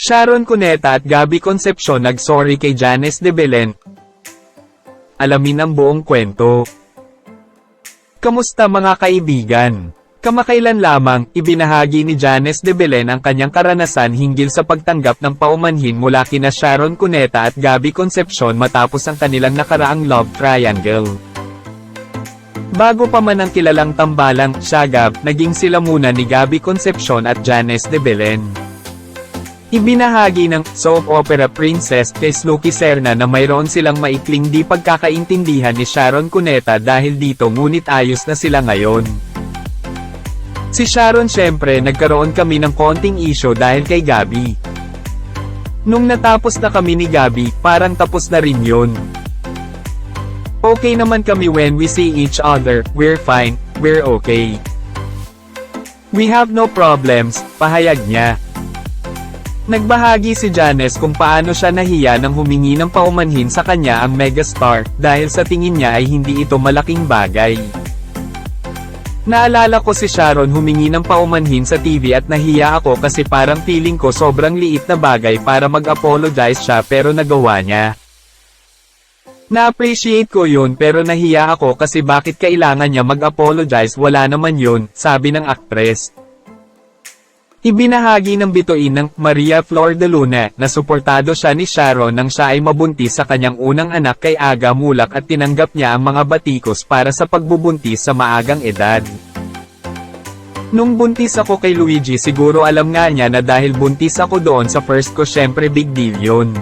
Sharon Cuneta at Gabby Concepcion nag-sorry kay Janice de Belen. Alamin ang buong kwento. Kamusta mga kaibigan? Kamakailan lamang, ibinahagi ni Janice de Belen ang kanyang karanasan hinggil sa pagtanggap ng paumanhin mula kina Sharon Cuneta at Gabby Concepcion matapos ang kanilang nakaraang love triangle. Bago pa man ang kilalang tambalang, Shagab, naging sila muna ni Gabby Concepcion at Janice de Belen. Ibinahagi ng soap opera princess Snooki Serna na mayroon silang maikling di pagkakaintindihan ni Sharon Cuneta dahil dito ngunit ayos na sila ngayon. Si Sharon syempre nagkaroon kami ng konting issue dahil kay Gabi. Nung natapos na kami ni Gabi, parang tapos na rin yun. Okay naman kami when we see each other, we're fine, we're okay. We have no problems, pahayag niya. Nagbahagi si Janice kung paano siya nahiya nang humingi ng paumanhin sa kanya ang megastar, dahil sa tingin niya ay hindi ito malaking bagay. Naalala ko si Sharon humingi ng paumanhin sa TV at nahiya ako kasi parang feeling ko sobrang liit na bagay para mag-apologize siya pero nagawa niya. Na-appreciate ko yun pero nahiya ako kasi bakit kailangan niya mag-apologize wala naman yun, sabi ng aktres. Ibinahagi ng bituin ng Maria Flor de Luna na suportado siya ni Sharon nang siya ay mabuntis sa kanyang unang anak kay Aga Mulak at tinanggap niya ang mga batikos para sa pagbubuntis sa maagang edad. Nung buntis ako kay Luigi siguro alam nga niya na dahil buntis ako doon sa first ko syempre big deal yun.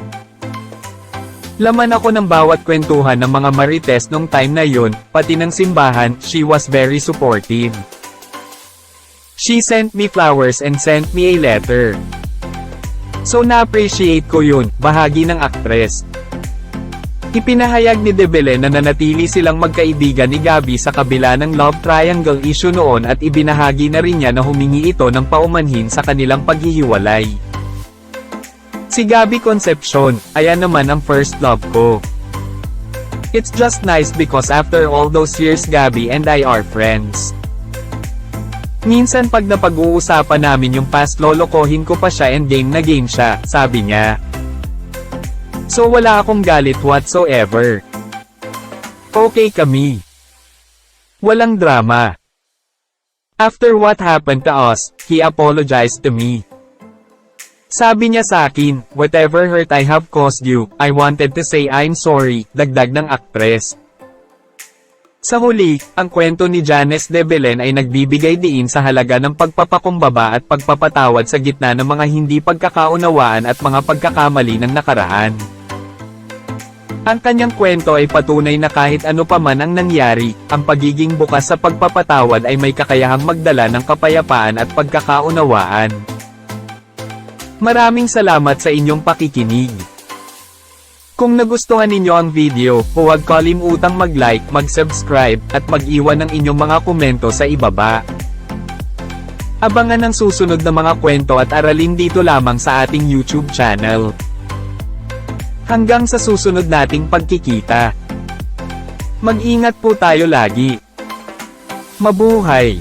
Laman ako ng bawat kwentuhan ng mga marites nung time na yun, pati ng simbahan, she was very supportive. She sent me flowers and sent me a letter. So na-appreciate ko yun, bahagi ng aktres. Ipinahayag ni De Belen na nanatili silang magkaibigan ni Gabi sa kabila ng love triangle issue noon at ibinahagi na rin niya na humingi ito ng paumanhin sa kanilang paghihiwalay. Si Gabi Concepcion, ayan naman ang first love ko. It's just nice because after all those years Gabi and I are friends. Minsan pag napag-uusapan namin yung past lolokohin ko pa siya and game na game siya, sabi niya. So wala akong galit whatsoever. Okay kami. Walang drama. After what happened to us, he apologized to me. Sabi niya sa akin, whatever hurt I have caused you, I wanted to say I'm sorry, dagdag ng aktres. Sa huli, ang kwento ni Janice de Belen ay nagbibigay diin sa halaga ng pagpapakumbaba at pagpapatawad sa gitna ng mga hindi pagkakaunawaan at mga pagkakamali ng nakaraan. Ang kanyang kwento ay patunay na kahit ano pa man ang nangyari, ang pagiging bukas sa pagpapatawad ay may kakayahang magdala ng kapayapaan at pagkakaunawaan. Maraming salamat sa inyong pakikinig. Kung nagustuhan ninyo ang video, huwag kalimutang mag-like, mag-subscribe, at mag-iwan ng inyong mga komento sa ibaba. Abangan ang susunod na mga kwento at aralin dito lamang sa ating YouTube channel. Hanggang sa susunod nating pagkikita. Mag-ingat po tayo lagi. Mabuhay!